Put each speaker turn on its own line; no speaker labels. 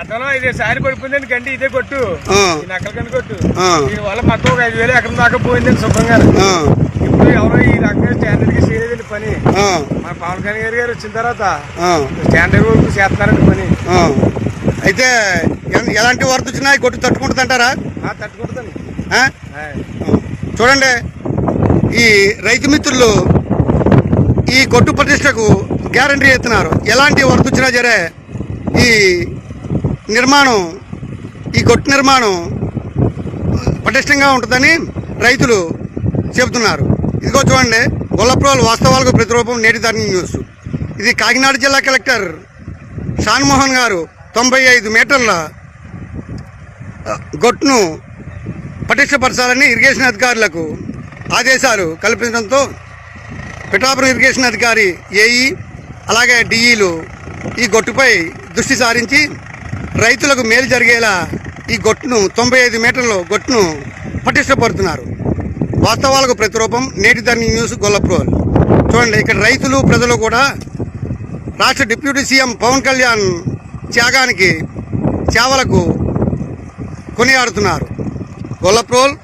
అతను ఇది సారి పడిపోయిందండి గండి ఇదే కొట్టు. నక్కల గండి కొట్టు.
ఆ.
దీని వల్ల మొత్తం ఒక ఐదు వేలు ఎకరం దాకా పోయిందండి శుభ్రంగా. ఇప్పుడు ఎవరో ఈ రకంగా స్టాండర్డ్గా చేయలేదండి పని. మన పవన్ కళ్యాణ్ గారు వచ్చిన తర్వాత స్టాండర్డ్ వరకు చేస్తున్నారండి పని.
అయితే ఎలాంటి వరద వచ్చినా కొట్టు తట్టుకుంటుందంటారా
ఆ, తట్టుకుంటుందండి.
చూడండి ఈ రైతు మిత్రులు ఈ కొట్టు ప్రతిష్టకు గ్యారంటీ ఇస్తున్నారు ఎలాంటి వరద వచ్చినా సరే ఈ నిర్మాణం ఈ కొట్టు నిర్మాణం పటిష్టంగా ఉంటుందని రైతులు చెబుతున్నారు. ఇదిగో చూడండి గొల్లప్రోలు వాస్తవాలకు ప్రతిరూపం నేటి ధరణి న్యూస్. ఇది కాకినాడ జిల్లా కలెక్టర్ షాన్మోహన్ గారు తొంభై ఐదు మీటర్ల గొట్టును పటిష్టపరచాలని ఇరిగేషన్ అధికారులకు ఆదేశాలు కల్పించడంతో పిఠాపురం ఇరిగేషన్ అధికారి ఏఈ అలాగే డిఈలు ఈ గొట్టుపై దృష్టి సారించి రైతులకు మేలు జరిగేలా ఈ గొట్టును తొంభై ఐదు మీటర్ల గొట్టును పటిష్టపడుతున్నారు వాస్తవాలకు ప్రతిరూపం నేటి ధరణి న్యూస్ గొల్లప్రోల్. చూడండి ఇక్కడ రైతులు ప్రజలు కూడా రాష్ట్ర డిప్యూటీ సీఎం పవన్ కళ్యాణ్ త్యాగానికి సేవలకు కొనియాడుతున్నారు. గొల్లప్రోల్